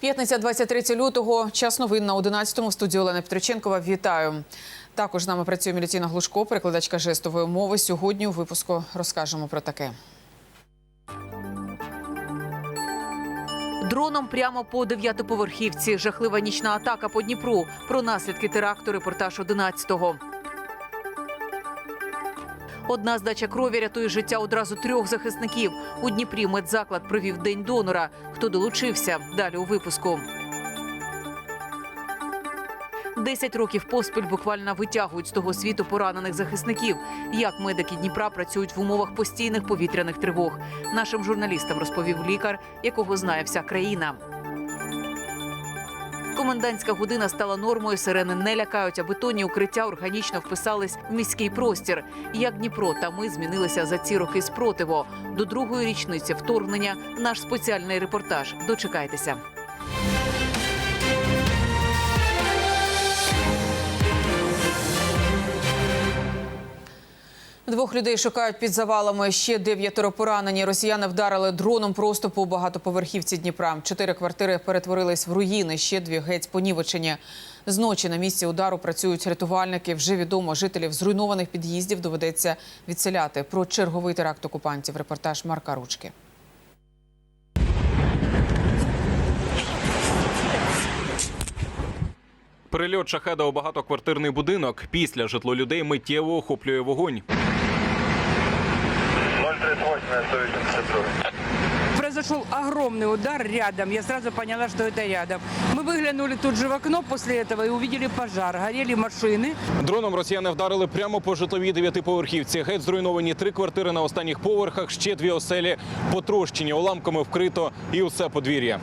П'ятниця 23 лютого. Час новин на 11-му. В студії Олена Петриченкова. Вітаю. Також з нами працює Мілітіна Глушко, перекладачка жестової мови. Сьогодні у випуску розкажемо про таке. Дроном прямо по дев'ятиповерхівці. Жахлива нічна атака по Дніпру. Про наслідки теракту репортаж 11-го. Одна здача крові рятує життя одразу трьох захисників. У Дніпрі медзаклад провів день донора. Хто долучився? Далі у випуску. Десять років поспіль буквально витягують з того світу поранених захисників. Як медики Дніпра працюють в умовах постійних повітряних тривог. Нашим журналістам розповів лікар, якого знає вся країна. Комендантська година стала нормою. Сирени не лякають, а бетонні укриття органічно вписались в міський простір. Як Дніпро та ми змінилися за ці роки спротиву. До другої річниці вторгнення наш спеціальний репортаж. Дочекайтеся. Двох людей шукають під завалами. Ще дев'ятеро поранені. Росіяни вдарили дроном просто по багатоповерхівці Дніпра. Чотири квартири перетворились в руїни. Ще дві геть понівечені. Зночі на місці удару працюють рятувальники. Вже відомо, жителів зруйнованих під'їздів доведеться відселяти. Про черговий теракт окупантів. Репортаж Марка Ручки. Прильот шахеда у багатоквартирний будинок. Після житло людей миттєво охоплює вогонь. 038 182. Произошел огромный удар рядом. Я сразу поняла, что это рядом. Мы выглянули тут же в окно после этого и увидели пожар. Горели машины. Дроном росіяни вдарили прямо по житловій дев'ятиповерхівці. Геть зруйновані три квартири на останніх поверхах, ще дві оселі потрощені, уламками вкрито і усе подвір'я.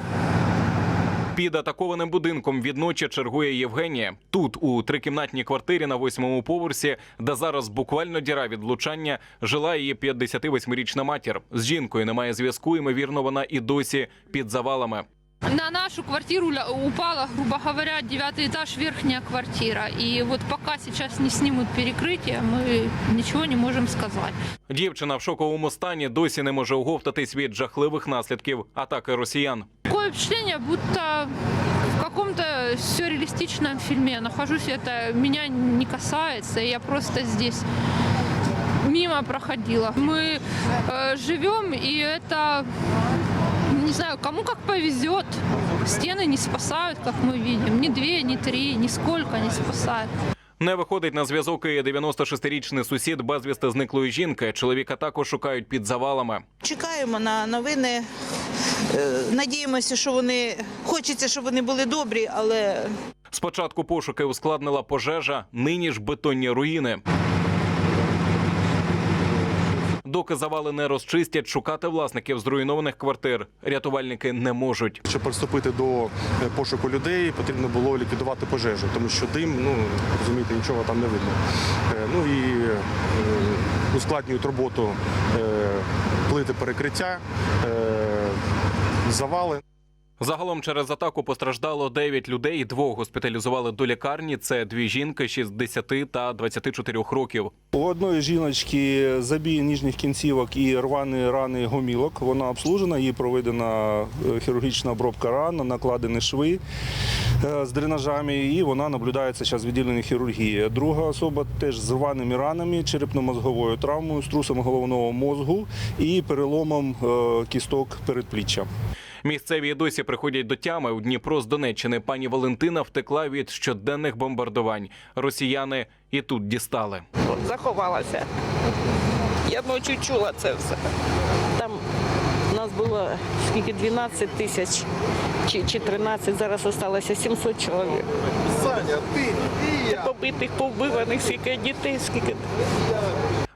Під атакованим будинком відночі чергує Євгенія. Тут, у трикімнатній квартирі на восьмому поверсі, де зараз буквально діра від влучання, жила її 58-річна матір. З жінкою немає зв'язку. Ймовірно, вона і досі під завалами. На нашу квартиру ля- упала, грубо говоря, девятый этаж, верхняя квартира. И вот пока сейчас не снимут перекрытие, мы ничего не можем сказать. Дівчина в шоковому стані досі не може оговтатись від жахливих наслідків атаки росіян. Такое впечатление, будто в каком-то сюрреалистичном фильме я нахожусь, это меня не касается, и я просто здесь мимо проходила. Мы э, живем, и это, не знаю, кому как повезет. Стены не спасают, как мы видим. Ни две, ни три, нисколько не спасают. Не виходить на зв'язок і 96-річний сусід безвісти зниклої жінки. Чоловіка також шукають під завалами. Чекаємо на новини. Е, Надіємося, що вони хочеться, щоб вони були добрі, але Спочатку пошуки ускладнила пожежа, нині ж бетонні руїни. Доки завали не розчистять, шукати власників зруйнованих квартир рятувальники не можуть. Щоб приступити до е, пошуку людей, потрібно було ліквідувати пожежу, тому що дим, ну розумієте, нічого там не видно. Е, Ну і е, ускладнюють роботу плити перекриття, завали. Загалом через атаку постраждало 9 людей. Двох госпіталізували до лікарні. Це дві жінки 60 та 24 років. У одної жіночки забій ніжніх кінцівок і рвані рани гомілок. Вона обслужена, їй проведена е, хірургічна обробка ран, накладені шви е, з дренажами, і вона наблюдається зараз в відділенні хірургії. Друга особа теж з рваними ранами, черепно-мозговою травмою, струсом головного мозгу і переломом е, кісток передпліччя. Місцеві й досі приходять до тями. У Дніпро з Донеччини пані Валентина втекла від щоденних бомбардувань. Росіяни і тут дістали. заховалася. Я ночі чула це все. Там нас було скільки 12 тисяч чи, чи 13, зараз залишилося 700 чоловік. Саня ти Побитих, повбиваних, скільки дітей, скільки.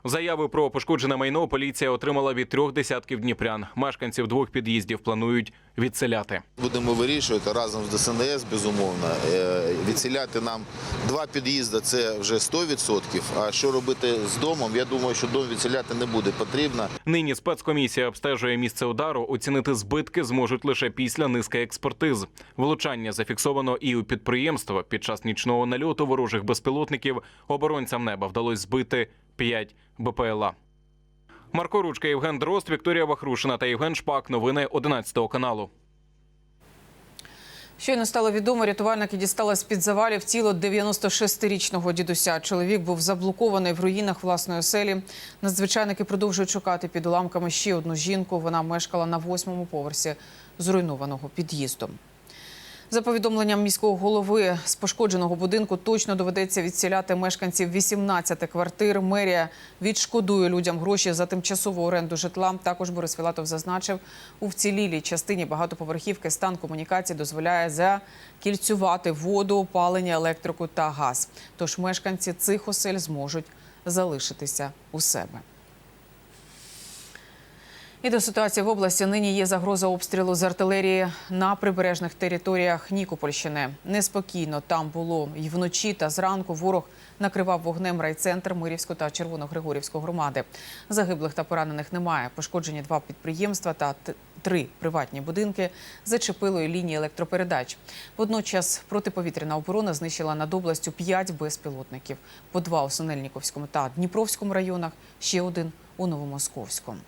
Заяви про пошкоджене майно поліція отримала від трьох десятків дніпрян. Мешканців двох під'їздів планують відселяти. Будемо вирішувати разом з ДСНС, безумовно. Е, Відселяти нам два під'їзди це вже 100%. А що робити з домом? Я думаю, що дом відселяти не буде потрібно. Нині спецкомісія обстежує місце удару. Оцінити збитки зможуть лише після низки експертиз. Влучання зафіксовано і у підприємства. Під час нічного нальоту ворожих безпілотників оборонцям неба вдалося збити 5 БПЛА. Марко Ручка, Євген Дрозд, Вікторія Вахрушина та Євген Шпак. Новини 11 каналу. Щойно стало відомо, рятувальники дістали з-під завалів тіло 96-річного дідуся. Чоловік був заблокований в руїнах власної оселі. Надзвичайники продовжують шукати під уламками ще одну жінку. Вона мешкала на восьмому поверсі зруйнованого під'їзду. За повідомленням міського голови з пошкодженого будинку точно доведеться відсіляти мешканців 18 квартир. Мерія відшкодує людям гроші за тимчасову оренду житла. Також Борис Філатов зазначив, у вцілілій частині багатоповерхівки стан комунікації дозволяє закільцювати воду, опалення, електрику та газ. Тож мешканці цих осель зможуть залишитися у себе. І до ситуації в області нині є загроза обстрілу з артилерії на прибережних територіях Нікопольщини. Неспокійно там було і вночі та зранку. Ворог накривав вогнем райцентр Мирівську та Червоногригорівську громади. Загиблих та поранених немає. Пошкоджені два підприємства та три приватні будинки зачепило лінії електропередач. Водночас протиповітряна оборона знищила над областю п'ять безпілотників: по два у Синельніковському та Дніпровському районах, ще один у Новомосковському.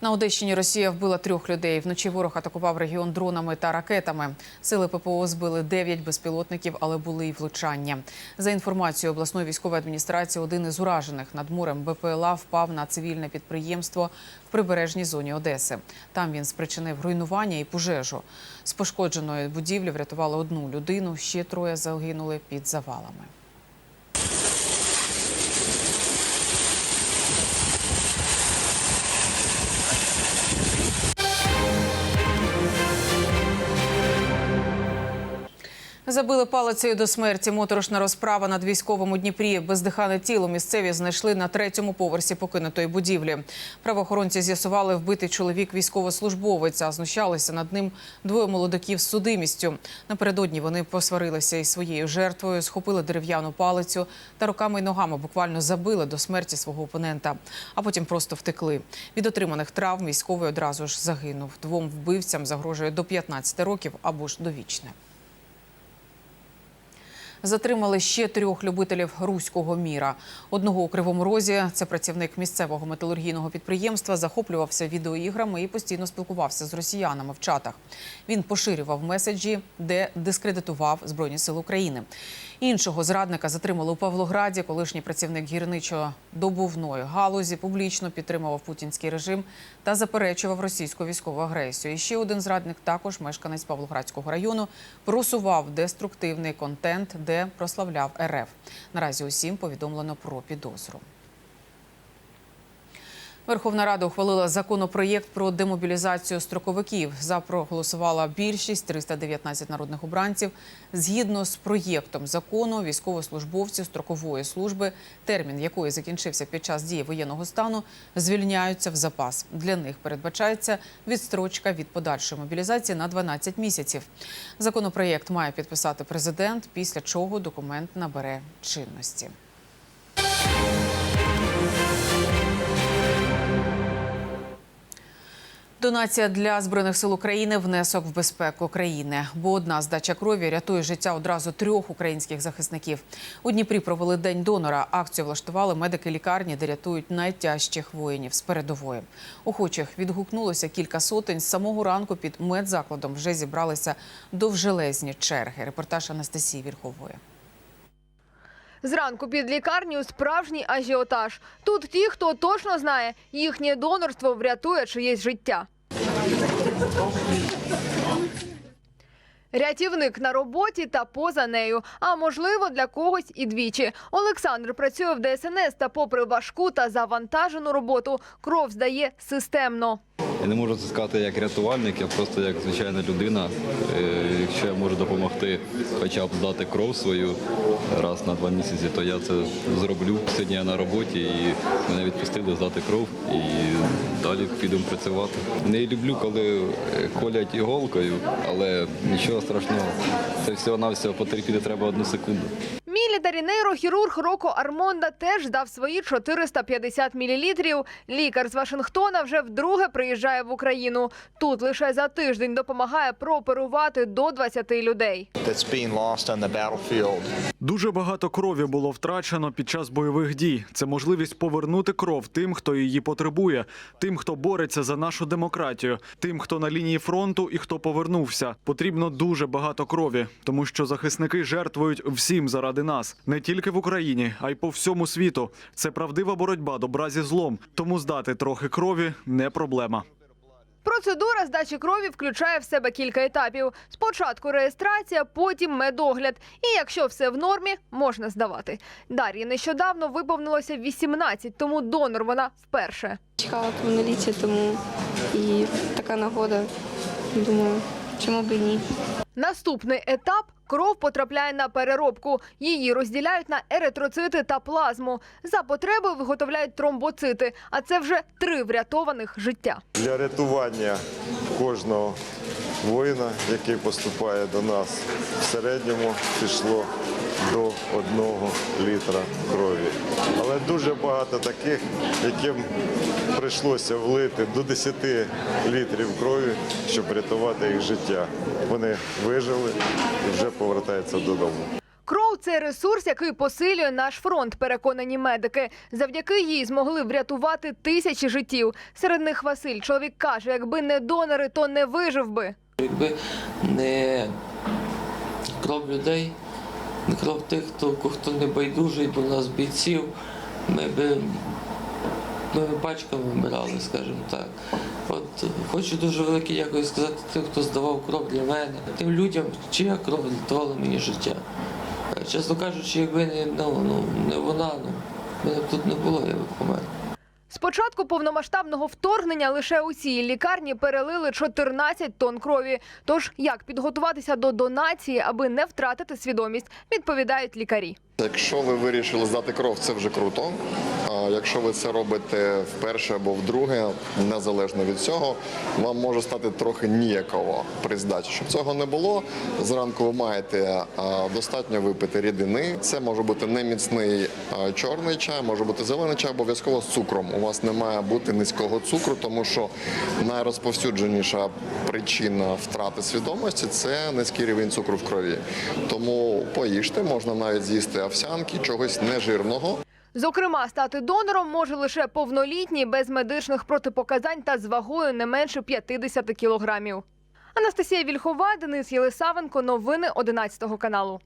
На Одещині Росія вбила трьох людей. Вночі ворог атакував регіон дронами та ракетами. Сили ППО збили дев'ять безпілотників, але були й влучання. За інформацією обласної військової адміністрації, один із уражених над морем БПЛА впав на цивільне підприємство в прибережній зоні Одеси. Там він спричинив руйнування і пожежу. З пошкодженої будівлі врятували одну людину. Ще троє загинули під завалами. Забили палицею до смерті. Моторошна розправа над військовим у Дніпрі. Бездихане тіло місцеві знайшли на третьому поверсі покинутої будівлі. Правоохоронці з'ясували вбитий чоловік військовослужбовець, а знущалися над ним двоє молодиків з судимістю. Напередодні вони посварилися із своєю жертвою, схопили дерев'яну палицю та руками й ногами буквально забили до смерті свого опонента, а потім просто втекли. Від отриманих травм військовий одразу ж загинув. Двом вбивцям загрожує до 15 років або ж довічне. Затримали ще трьох любителів руського міра. Одного у Кривому Розі це працівник місцевого металургійного підприємства, захоплювався відеоіграми і постійно спілкувався з росіянами в чатах. Він поширював меседжі, де дискредитував Збройні Сили України. Іншого зрадника затримали у Павлограді. Колишній працівник гірничо-добувної галузі публічно підтримував путінський режим та заперечував російську військову агресію. І ще один зрадник, також мешканець Павлоградського району, просував деструктивний контент, де прославляв РФ. Наразі усім повідомлено про підозру. Верховна Рада ухвалила законопроєкт про демобілізацію строковиків. За проголосувала більшість 319 народних обранців. Згідно з проєктом закону, військовослужбовці строкової служби, термін якої закінчився під час дії воєнного стану, звільняються в запас. Для них передбачається відстрочка від подальшої мобілізації на 12 місяців. Законопроєкт має підписати президент, після чого документ набере чинності. Донація для збройних сил України внесок в безпеку країни. Бо одна здача крові рятує життя одразу трьох українських захисників. У Дніпрі провели день донора. Акцію влаштували медики лікарні, де рятують найтяжчих воїнів з передової. Охочих відгукнулося кілька сотень. З самого ранку під медзакладом вже зібралися довжелезні черги. Репортаж Анастасії Вірхової. Зранку під лікарнею справжній ажіотаж. Тут ті, хто точно знає, їхнє донорство врятує чиєсь життя. Рятівник на роботі та поза нею, а можливо для когось і двічі. Олександр працює в ДСНС та, попри важку та завантажену роботу, кров здає системно. Я не можу це сказати як рятувальник, я просто як звичайна людина. Е, Якщо я можу допомогти хоча б здати кров свою раз на два місяці, то я це зроблю. Сьогодні я на роботі і мене відпустили здати кров і далі підемо працювати. Не люблю, коли е, колять іголкою, але нічого страшного. Це всього-навсього потерпіти треба одну секунду. Мілітарі нейрохірург Роко Армонда теж здав свої 450 мл. Лікар з Вашингтона вже вдруге приїжджає в Україну. Тут лише за тиждень допомагає прооперувати до 20 людей. Дуже багато крові було втрачено під час бойових дій. Це можливість повернути кров тим, хто її потребує, тим, хто бореться за нашу демократію, тим, хто на лінії фронту і хто повернувся. Потрібно дуже багато крові, тому що захисники жертвують всім заради нас, не тільки в Україні, а й по всьому світу. Це правдива боротьба добра зі злом. Тому здати трохи крові не проблема. Процедура здачі крові включає в себе кілька етапів. Спочатку реєстрація, потім медогляд. І якщо все в нормі, можна здавати. Дар'ї нещодавно виповнилося 18, тому донор вона вперше. Чекала повноліття, тому і така нагода. Думаю, чому б і ні. Наступний етап кров потрапляє на переробку. Її розділяють на еритроцити та плазму. За потреби виготовляють тромбоцити, а це вже три врятованих життя. Для рятування кожного воїна, який поступає до нас, в середньому пішло до одного літра крові. Але дуже багато таких, яким прийшлося влити до 10 літрів крові, щоб рятувати їх життя. Вони вижили і вже повертаються додому. Кров це ресурс, який посилює наш фронт, переконані медики. Завдяки їй змогли врятувати тисячі життів. Серед них Василь. Чоловік каже, якби не донори, то не вижив би. Якби не кров людей, кров тих, хто, хто не байдужий до нас бійців, ми би ми б пачками вмирали, скажімо так. От хочу дуже велике дякую сказати тим, хто здавав кров для мене, тим людям, чия кров рятувала мені життя. Е, Чесно кажучи, якби не, ну, ну, не вона, ну, мене б тут не було, я б помер. З початку повномасштабного вторгнення лише у цій лікарні перелили 14 тонн крові. Тож як підготуватися до донації, аби не втратити свідомість, відповідають лікарі. Якщо ви вирішили здати кров, це вже круто. Якщо ви це робите вперше або вдруге, незалежно від цього, вам може стати трохи ніяково при здачі. Щоб цього не було, зранку ви маєте достатньо випити рідини. Це може бути не міцний чорний чай, може бути зелений чай, обов'язково з цукром. У вас не має бути низького цукру, тому що найрозповсюдженіша причина втрати свідомості це низький рівень цукру в крові. Тому поїжте, можна навіть з'їсти овсянки, чогось нежирного. Зокрема, стати донором може лише повнолітній без медичних протипоказань та з вагою не менше 50 кілограмів. Анастасія Вільхова, Денис Єлисавенко. Новини 11 каналу.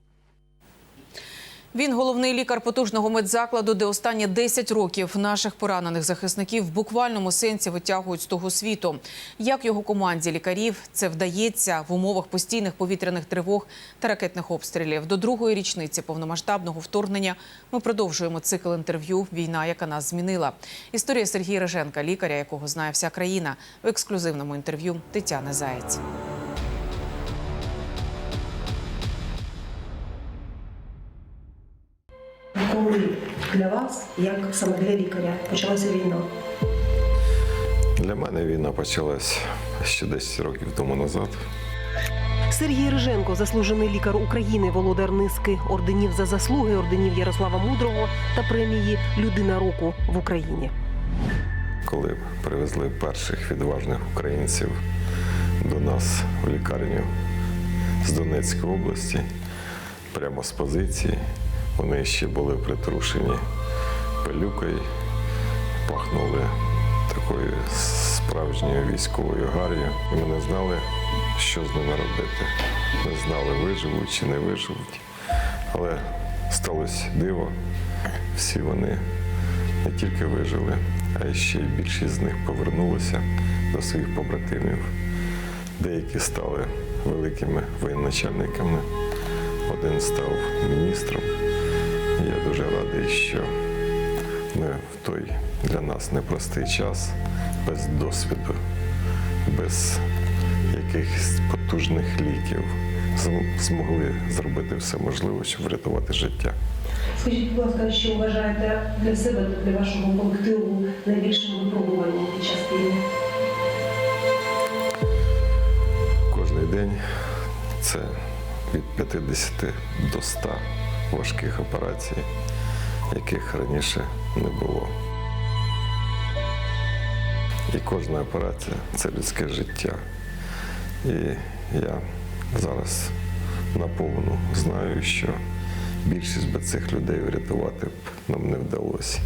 Він головний лікар потужного медзакладу, де останні 10 років наших поранених захисників в буквальному сенсі витягують з того світу. Як його команді лікарів це вдається в умовах постійних повітряних тривог та ракетних обстрілів. До другої річниці повномасштабного вторгнення ми продовжуємо цикл інтерв'ю Війна, яка нас змінила. Історія Сергія Реженка, лікаря, якого знає вся країна, в ексклюзивному інтерв'ю Тетяни Заєць. Коли для вас, як саме для лікаря, почалася війна? Для мене війна почалась ще 10 років тому назад. Сергій Риженко, заслужений лікар України, володар низки орденів за заслуги, орденів Ярослава Мудрого та премії Людина року в Україні. коли привезли перших відважних українців до нас в лікарню з Донецької області, прямо з позиції. Вони ще були притрушені пилюкою, пахнули такою справжньою військовою гар'ю. Ми не знали, що з ними робити. Не знали, виживуть чи не виживуть. Але сталося диво. Всі вони не тільки вижили, а ще й більшість з них повернулися до своїх побратимів. Деякі стали великими воєначальниками, один став міністром. Я дуже радий, що ми в той для нас непростий час, без досвіду, без якихось потужних ліків змогли зробити все можливе, щоб врятувати життя. Скажіть, будь ласка, що вважаєте для себе та для вашого колективу найбільшим випробуванням під час війни? Кожний день це від 50 до 100 важких операцій, яких раніше не було. І кожна операція це людське життя. І я зараз наповну знаю, що більшість би цих людей врятувати б нам не вдалося,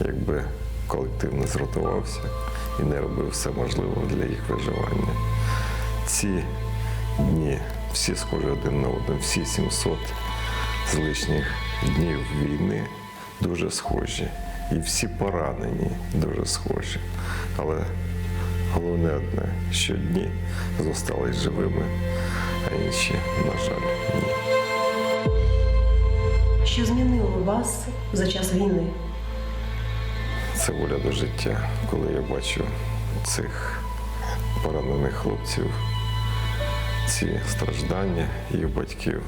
якби колектив не згуртувався і не робив все можливе для їх виживання. Ці дні всі схожі один на один, всі 700 з лишніх днів війни дуже схожі. І всі поранені дуже схожі. Але головне одне, що дні зостались живими, а інші, на жаль, ні. Що змінило вас за час війни? Це воля до життя. Коли я бачу цих поранених хлопців, ці страждання їх батьків,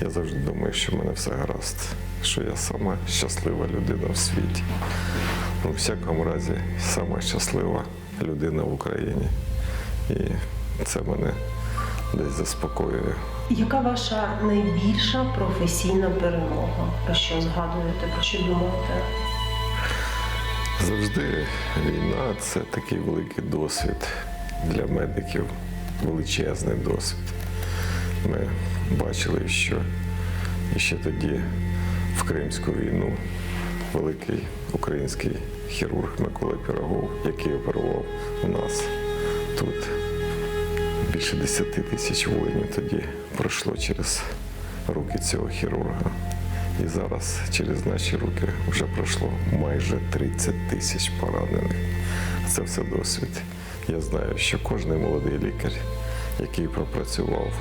я завжди думаю, що в мене все гаразд, що я сама щаслива людина в світі. Ну, у всякому разі, сама щаслива людина в Україні. І це мене десь заспокоює. Яка ваша найбільша професійна перемога? Про що згадуєте, про що думаєте? Завжди війна це такий великий досвід для медиків, величезний досвід. Ми бачили, що ще тоді в Кримську війну великий український хірург Микола Пірогов, який оперував у нас тут. Більше 10 тисяч воїнів тоді пройшло через руки цього хірурга. І зараз через наші руки вже пройшло майже 30 тисяч поранених. Це все досвід. Я знаю, що кожен молодий лікар, який пропрацював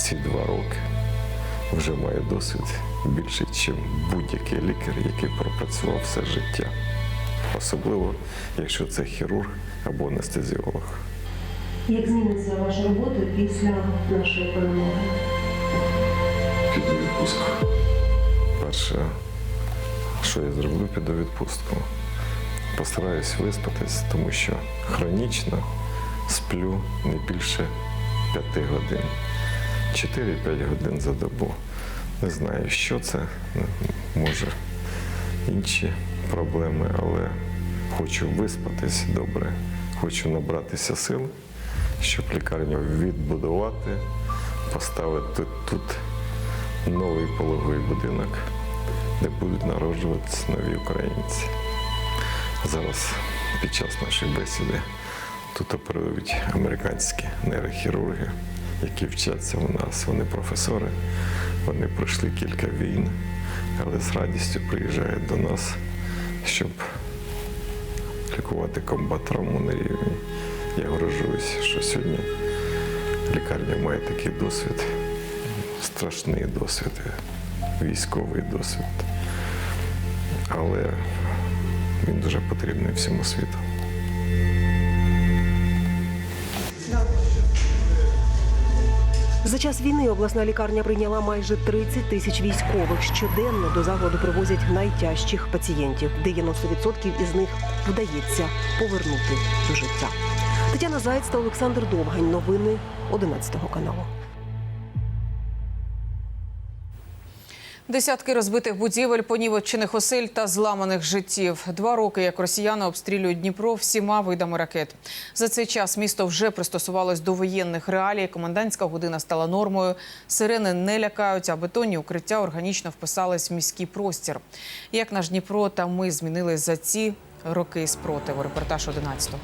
ці два роки, вже має досвід більший, ніж будь-який лікар, який пропрацював все життя. Особливо, якщо це хірург або анестезіолог. Як зміниться ваша робота після нашої перемоги? Піду відпустку. Перше, що я зроблю, піду відпустку. Постараюсь виспатись, тому що хронічно сплю не більше 5 годин. 4-5 годин за добу. Не знаю, що це, може інші проблеми, але хочу виспатись добре, хочу набратися сил, щоб лікарню відбудувати, поставити тут новий пологовий будинок, де будуть народжуватися нові українці. Зараз під час нашої бесіди тут оперують американські нейрохірурги, які вчаться у нас. Вони професори, вони пройшли кілька війн, але з радістю приїжджають до нас, щоб лікувати комбат-травму на рівні. Я горжуюсь, що сьогодні лікарня має такий досвід, страшний досвід, військовий досвід. Але він дуже потрібний всьому світу. Час війни обласна лікарня прийняла майже 30 тисяч військових. Щоденно до закладу привозять найтяжчих пацієнтів. 90% із них вдається повернути до життя. Тетяна Заєць та Олександр Довгань. Новини 11 каналу. Десятки розбитих будівель, понівечених осель та зламаних життів. Два роки, як росіяни обстрілюють Дніпро всіма видами ракет. За цей час місто вже пристосувалось до воєнних реалій. Комендантська година стала нормою. Сирени не лякають, а бетонні укриття органічно вписались в міський простір. Як наш Дніпро та ми змінились за ці роки спротиву. Репортаж 11-го.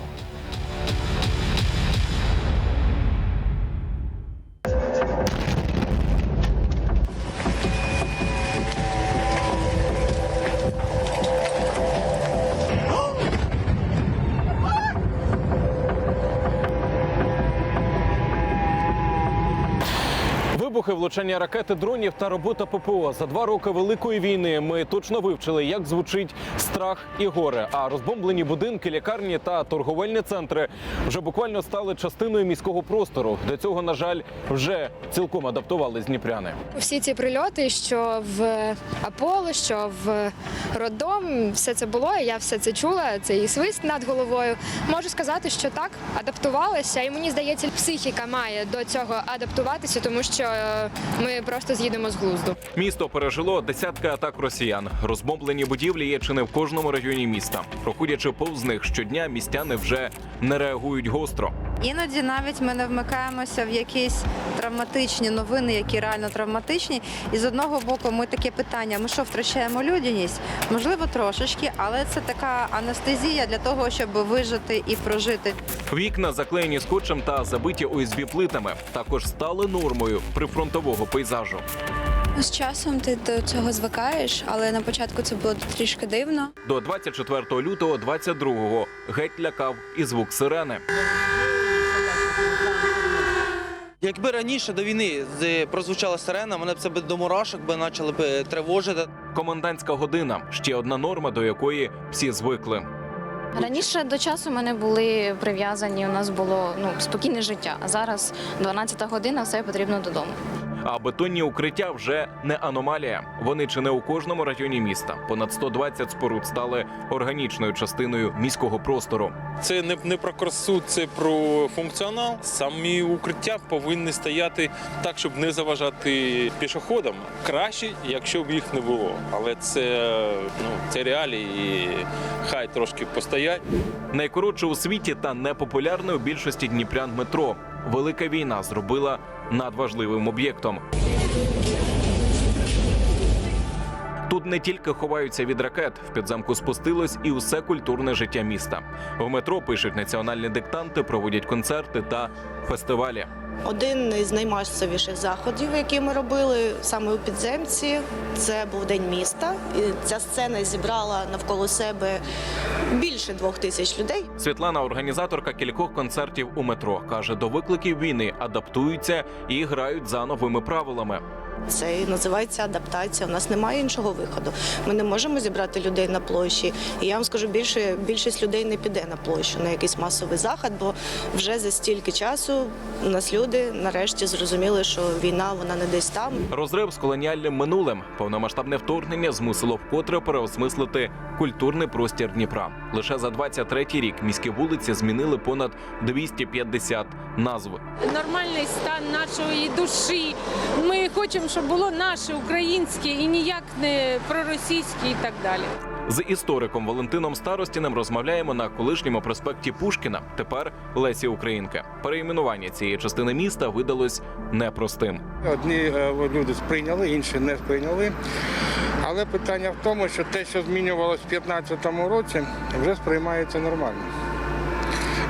Влучання ракети, дронів та робота ППО за два роки великої війни. Ми точно вивчили, як звучить страх і горе. А розбомблені будинки, лікарні та торговельні центри вже буквально стали частиною міського простору. До цього, на жаль, вже цілком адаптувались дніпряни. Всі ці прильоти, що в Аполло, що в роддом, все це було. Я все це чула. Це і свист над головою. Можу сказати, що так адаптувалася, і мені здається, психіка має до цього адаптуватися, тому що е, ми просто з'їдемо з глузду. Місто пережило десятки атак росіян. Розбомблені будівлі є чи не в кожному районі міста. Проходячи повз них щодня, містяни вже не реагують гостро. Іноді навіть ми не вмикаємося в якісь травматичні новини, які реально травматичні. І з одного боку, ми таке питання: ми що втрачаємо людяність? Можливо, трошечки, але це така анестезія для того, щоб вижити і прожити. Вікна заклеєні скотчем та забиті ОСБ плитами. Також стали нормою прифронтового пейзажу. З часом ти до цього звикаєш, але на початку це було трішки дивно. До 24 лютого 22-го геть лякав і звук сирени. Якби раніше до війни прозвучала сирена, мене б це до мурашок би почали б тривожити. Комендантська година ще одна норма, до якої всі звикли. Раніше до часу ми не були прив'язані. У нас було ну спокійне життя. А зараз 12 година, все потрібно додому. А бетонні укриття вже не аномалія. Вони чи не у кожному районі міста. Понад 120 споруд стали органічною частиною міського простору. Це не, не про красу, це про функціонал. Самі укриття повинні стояти так, щоб не заважати пішоходам. Краще, якщо б їх не було. Але це, ну, це реалії, і хай трошки постоять. Найкоротше у світі та непопулярне у більшості дніпрян метро. Велика війна зробила надважливим об'єктом. Тут не тільки ховаються від ракет, в підземку спустилось і усе культурне життя міста. В метро пишуть національні диктанти, проводять концерти та фестивалі. Один із наймасовіших заходів, які ми робили саме у підземці, це був день міста. І ця сцена зібрала навколо себе більше двох тисяч людей. Світлана, організаторка кількох концертів у метро, каже, до викликів війни адаптуються і грають за новими правилами. Це і називається адаптація. У нас немає іншого виходу. Ми не можемо зібрати людей на площі. І я вам скажу більше, більшість людей не піде на площу на якийсь масовий захід, бо вже за стільки часу у нас люди нарешті зрозуміли, що війна вона не десь там. Розрив з колоніальним минулим, повномасштабне вторгнення змусило вкотре переосмислити культурний простір Дніпра. Лише за 23-й рік міські вулиці змінили понад 250 назв. нормальний стан нашої душі. Ми хочемо, щоб було наше українське і ніяк не проросійське і так далі. З істориком Валентином Старостіним розмовляємо на колишньому проспекті Пушкіна. Тепер Лесі Українки. Перейменування цієї частини міста видалось непростим. Одні е, люди сприйняли, інші не сприйняли. Але питання в тому, що те, що змінювалося в 2015 році, вже сприймається нормально.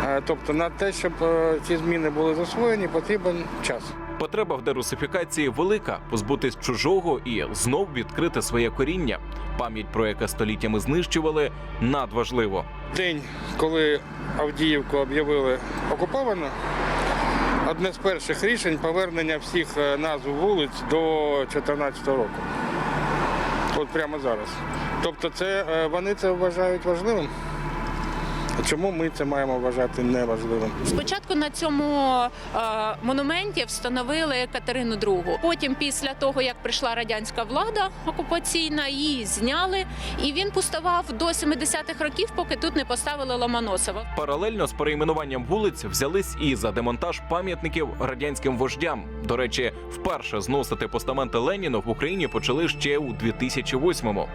Е, Тобто на те, щоб е, ці зміни були засвоєні, потрібен час. Потреба в дерусифікації велика позбутись чужого і знов відкрити своє коріння. Пам'ять про яке століттями знищували надважливо. День, коли Авдіївку об'явили окупованою, одне з перших рішень повернення всіх е, назв вулиць до 2014 року. От прямо зараз. Тобто це, е, вони це вважають важливим. Чому ми це маємо вважати неважливим? Спочатку на цьому е, монументі встановили Катерину II. Потім, після того як прийшла радянська влада окупаційна, її зняли, і він пустував до 70-х років, поки тут не поставили Ломоносова. Паралельно з перейменуванням вулиць взялись і за демонтаж пам'ятників радянським вождям. До речі, вперше зносити постаменти Леніна в Україні почали ще у 2008-му.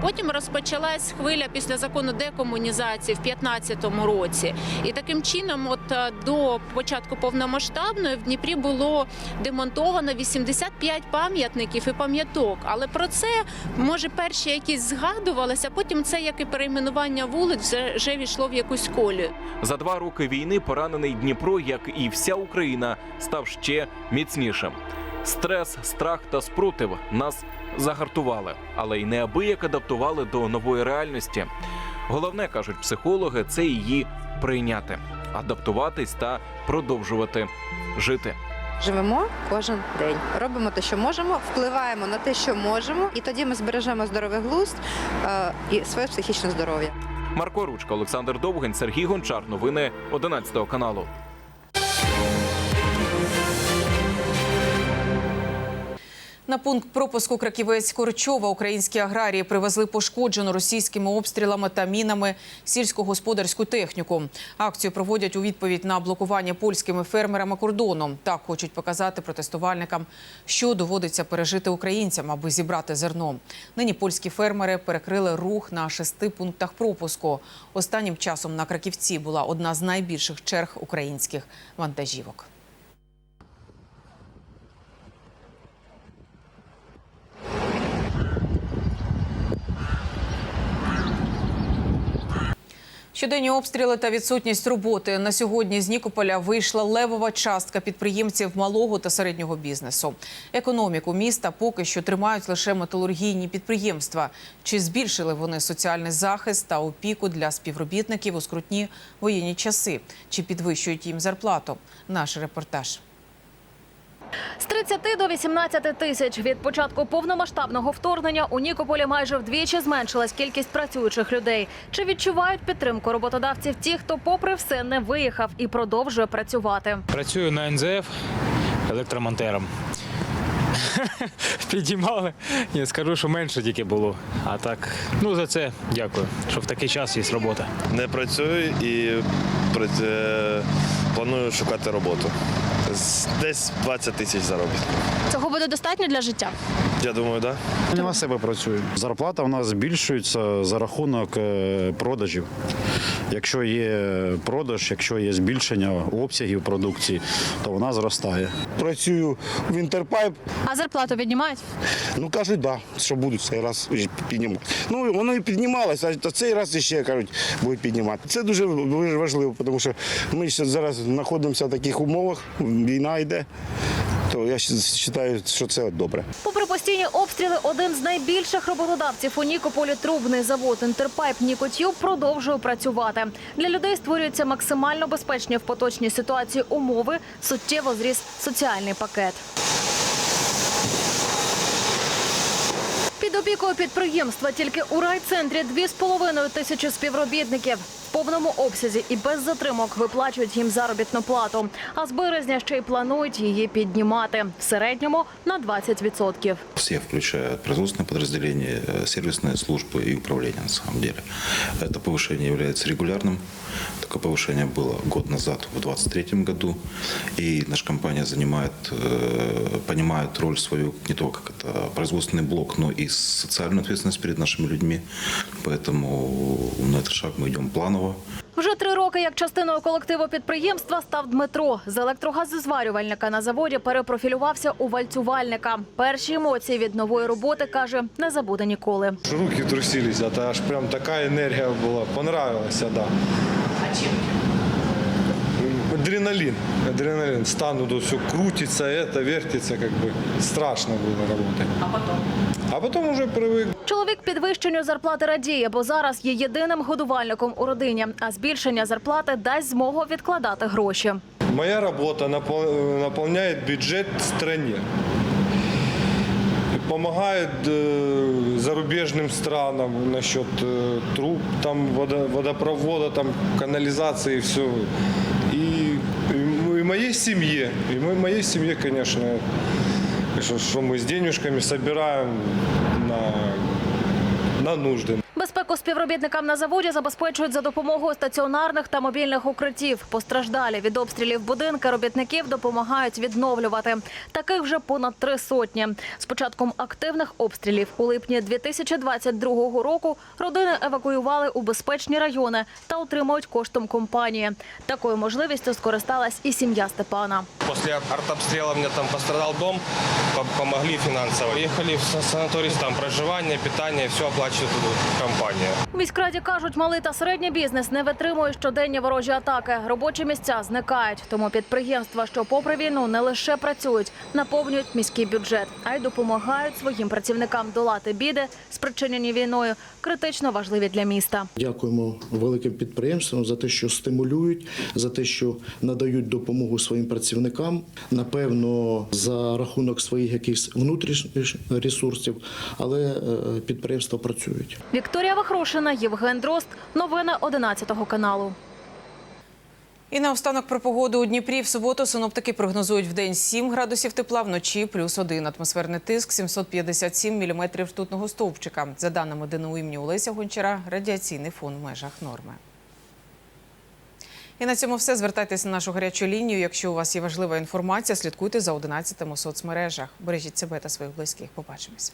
Потім розпочалась хвиля після закону декомунізації в 15-му році. І таким чином, от е, до початку повномасштабної в Дніпрі було демонтовано 85 пам'ятників і пам'яток. Але про це може перші якісь згадувалися. Потім це як і перейменування вулиць вже війшло в якусь колію. За два роки війни поранений Дніпро, як і вся Україна, став ще міцнішим. Стрес, страх та спротив нас загартували, але й неабияк адаптували до нової реальності. Головне кажуть психологи, це її прийняти, адаптуватись та продовжувати жити. Живемо кожен день, робимо те, що можемо, впливаємо на те, що можемо, і тоді ми збережемо здоровий глузд е, і своє психічне здоров'я. Марко Ручка, Олександр Довгань, Сергій Гончар. Новини 11 каналу. На пункт пропуску Краківець Корчова українські аграрії привезли пошкоджену російськими обстрілами та мінами сільськогосподарську техніку. Акцію проводять у відповідь на блокування польськими фермерами кордону. Так хочуть показати протестувальникам, що доводиться пережити українцям, аби зібрати зерно. Нині польські фермери перекрили рух на шести пунктах пропуску. Останнім часом на Краківці була одна з найбільших черг українських вантажівок. Щоденні обстріли та відсутність роботи на сьогодні з Нікополя вийшла левова частка підприємців малого та середнього бізнесу. Економіку міста поки що тримають лише металургійні підприємства. Чи збільшили вони соціальний захист та опіку для співробітників у скрутні воєнні часи? Чи підвищують їм зарплату? Наш репортаж. З 30 до 18 тисяч від початку повномасштабного вторгнення у Нікополі майже вдвічі зменшилась кількість працюючих людей. Чи відчувають підтримку роботодавців ті, хто, попри все, не виїхав і продовжує працювати? Працюю на НЗФ електромонтером. Підіймали. Ні, скажу, що менше тільки було. А так, ну за це дякую, що в такий час є робота. Не працюю і е, планую шукати роботу. Десь 20 тисяч заробітку. Цього буде достатньо для життя. Я думаю, так. Да? Я на себе працюю. Зарплата у нас збільшується за рахунок е, продажів. Якщо є продаж, якщо є збільшення обсягів продукції, то вона зростає. Працюю в Інтерпайп. А зарплату піднімають? Ну кажуть, да, що будуть цей раз піднімати. Ну воно і піднімалося, а цей раз іще кажуть, будуть піднімати. Це дуже важливо, тому що ми ще зараз знаходимося в таких умовах, війна йде. То я вважаю, що це добре. Попри постійні обстріли, один з найбільших роботодавців у Нікополі трубний завод Інтерпайп Нікотюб продовжує працювати. Для людей створюються максимально безпечні в поточній ситуації умови. Суттєво зріс соціальний пакет. Під опікою підприємства тільки у райцентрі 2,5 тисячі співробітників В повному обсязі і без затримок виплачують їм заробітну плату. А з березня ще й планують її піднімати в середньому на 20%. Все включают производственное подразделение, э, сервисные службы и управление на самом деле. Это повышение является регулярным. Такое повышение было год назад, в 2023 году. И наша компания занимает, э, понимает роль свою не только как это производственный блок, но и социальную ответственность перед нашими людьми. Поэтому на этот шаг мы идем планово. Вже три роки як частиною колективу підприємства став Дмитро. З електрогазозварювальника на заводі перепрофілювався у вальцювальника. Перші емоції від нової роботи каже, не забуде ніколи. Руки трусились, это аж прям такая энергия была. Понравилось, да. А чем? Адреналин, адреналин. Стану, тут все крутится, это вертится, как бы страшно было работать. А потом? А потом уже привык. Чоловік підвищенню зарплати радіє, бо зараз є єдиним годувальником у родині. А збільшення зарплати дасть змогу відкладати гроші. Моя работа напол- наполняет бюджет стране. Помогает э, зарубежным странам насчет э, труб, там, водо- водопровода, там, канализации и все. Моей семье, и мы, моей семье, конечно, что мы с денежками собираем на, на нужды. Безпеку співробітникам на заводі забезпечують за допомогою стаціонарних та мобільних укриттів. Постраждалі від обстрілів будинки робітників допомагають відновлювати. Таких вже понад три сотні. З початком активних обстрілів у липні 2022 року родини евакуювали у безпечні райони та отримують коштом компанії. Такою можливістю скористалась і сім'я Степана. После артобстрела у меня там пострадал дом, по- помогли финансово. Ехали в са- санаторий, там проживание, питание, все оплачивает компания. У міськраді кажуть, малий та середній бізнес не витримує щоденні ворожі атаки. Робочі місця зникають. Тому підприємства, що попри війну не лише працюють, наповнюють міський бюджет, а й допомагають своїм працівникам долати біди, спричинені війною, критично важливі для міста. Дякуємо великим підприємствам за те, що стимулюють, за те, що надають допомогу своїм працівникам. Напевно, за рахунок своїх якихось внутрішніх ресурсів, але е, підприємства працюють. Вікторія Вахрушина, Євген Дрозд. Новини 11 каналу. І наостанок про погоду у Дніпрі в суботу синоптики прогнозують в день 7 градусів тепла, вночі плюс 1. Атмосферний тиск 757 міліметрів ртутного стовпчика. За даними ДНУ імені Олеся Гончара, радіаційний фон в межах норми. І на цьому все. Звертайтеся на нашу гарячу лінію. Якщо у вас є важлива інформація, слідкуйте за 11 у соцмережах. Бережіть себе та своїх близьких. Побачимося.